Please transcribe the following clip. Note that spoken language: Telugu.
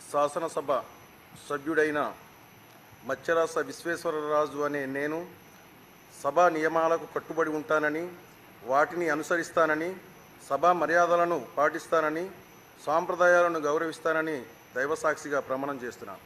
శాసనసభ సభ్యుడైన మత్స్యరాస విశ్వేశ్వరరాజు అనే నేను సభా నియమాలకు కట్టుబడి ఉంటానని వాటిని అనుసరిస్తానని సభా మర్యాదలను పాటిస్తానని సాంప్రదాయాలను గౌరవిస్తానని దైవసాక్షిగా ప్రమాణం చేస్తున్నాను.